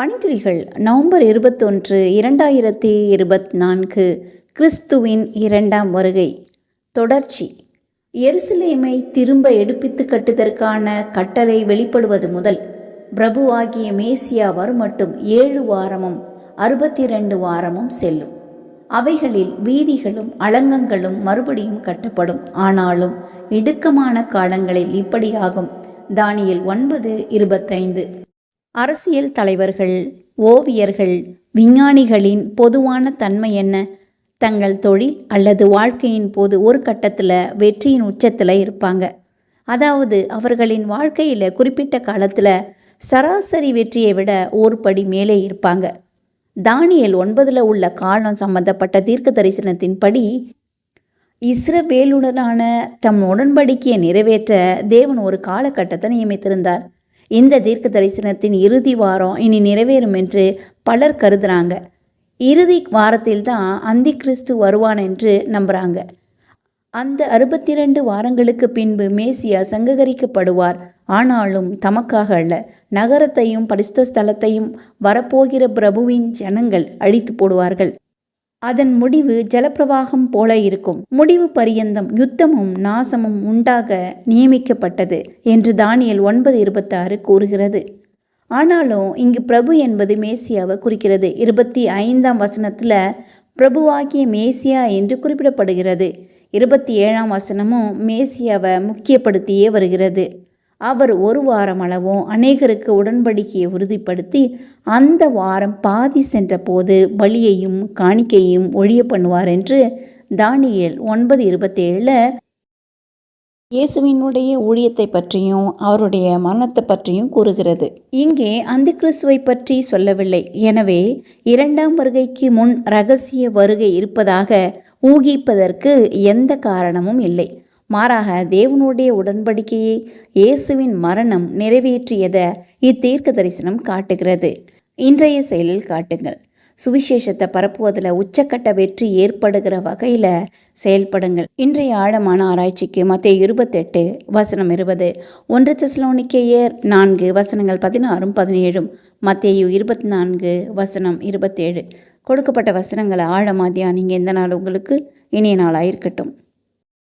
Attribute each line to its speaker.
Speaker 1: பணித்துளிகள் November இருபத்தொன்று இரண்டாயிரத்தி இருபத்தி நான்கு கிறிஸ்துவின் இரண்டாம் வருகை. தொடர்ச்சி. எருசலேமை திரும்ப எடுப்பித்து கட்டுதற்கான கட்டளை வெளிப்படுவது முதல் பிரபுவாகிய மேசியா வரும் மட்டும் ஏழு வாரமும் அறுபத்தி ரெண்டு வாரமும் செல்லும். அவைகளில் வீதிகளும் அலங்கங்களும் மறுபடியும் கட்டப்படும். ஆனாலும் இடுக்கமான காலங்களில் இப்படியாகும். தானியல் ஒன்பது இருபத்தைந்து. அரசியல் தலைவர்கள் ஓவியர்கள் விஞ்ஞானிகளின் பொதுவான தன்மை என்ன? தங்கள் தொழில் அல்லது வாழ்க்கையின் போது ஒரு கட்டத்தில் வெற்றியின் உச்சத்தில் இருப்பாங்க. அதாவது அவர்களின் வாழ்க்கையில் குறிப்பிட்ட காலத்தில் சராசரி வெற்றியை விட ஒரு படி மேலே இருப்பாங்க. தானியல் ஒன்பதில் உள்ள காலம் சம்பந்தப்பட்ட தீர்க்க தரிசனத்தின்படி இஸ்ரவேலுடனான தம் உடன்படிக்கையை நிறைவேற்ற தேவன் ஒரு காலகட்டத்தை நியமித்திருந்தார். இந்த தீர்க்க தரிசனத்தின் இறுதி வாரம் இனி நிறைவேறும் என்று பலர் கருதுறாங்க. இறுதி வாரத்தில் தான் அந்தி கிறிஸ்து வருவான் என்று நம்புகிறாங்க அந்த அறுபத்தி ரெண்டு வாரங்களுக்கு பின்பு மேசியா சங்ககரிக்கப்படுவார். ஆனாலும் தமக்காக அல்ல நகரத்தையும் பரிசுத்த ஸ்தலத்தையும் வரப்போகிற பிரபுவின் ஜனங்கள் அழித்து போடுவார்கள். அதன் முடிவு ஜலப்பிரவாகம் போல இருக்கும். முடிவு பரியந்தம் யுத்தமும் நாசமும் உண்டாக நியமிக்கப்பட்டது என்று தானியல் ஒன்பது இருபத்தாறு கூறுகிறது. ஆனாலும் இங்கு பிரபு என்பது மேசியாவை குறிக்கிறது. இருபத்தி ஐந்தாம் வசனத்தில் பிரபுவாகிய மேசியா என்று குறிப்பிடப்படுகிறது. இருபத்தி ஏழாம் வசனமும் மேசியாவை முக்கியப்படுத்தியே வருகிறது. அவர் ஒரு வாரம் அளவும் அநேகருக்கு உடன்படிக்கையை உறுதிப்படுத்தி அந்த வாரம் பாதி சென்ற போது பலியையும் காணிக்கையும் ஒழிய பண்ணுவார் என்று தானியல் ஒன்பது இருபத்தேழில் இயேசுவினுடைய ஊழியத்தை பற்றியும் அவருடைய மரணத்தை பற்றியும் கூறுகிறது. இங்கே அந்த கிறிஸ்துவை பற்றி சொல்லவில்லை. எனவே இரண்டாம் வருகைக்கு முன் ரகசிய வருகை இருப்பதாக ஊகிப்பதற்கு எந்த காரணமும் இல்லை. மாறாக தேவனுடைய உடன்படிக்கையை இயேசுவின் மரணம் நிறைவேற்றியதை இத்தீர்க்க தரிசனம் காட்டுகிறது. இன்றைய செயலில் காட்டுங்கள். சுவிசேஷத்தை பரப்புவதில் உச்சக்கட்ட வெற்றி ஏற்படுகிற வகையில் செயல்படுங்கள். இன்றைய ஆழமான ஆராய்ச்சிக்கு மத்திய இருபத்தெட்டு வசனம் இருபது ஒன்று செஸ்லோனிக்கேயர் நான்கு வசனங்கள் பதினாறும் பதினேழும் மத்திய இருபத்தி நான்கு வசனம் இருபத்தேழு. கொடுக்கப்பட்ட வசனங்களை ஆழமாக தியானிங்க. இந்த நாள் உங்களுக்கு இனிய நாளாக இருக்கட்டும்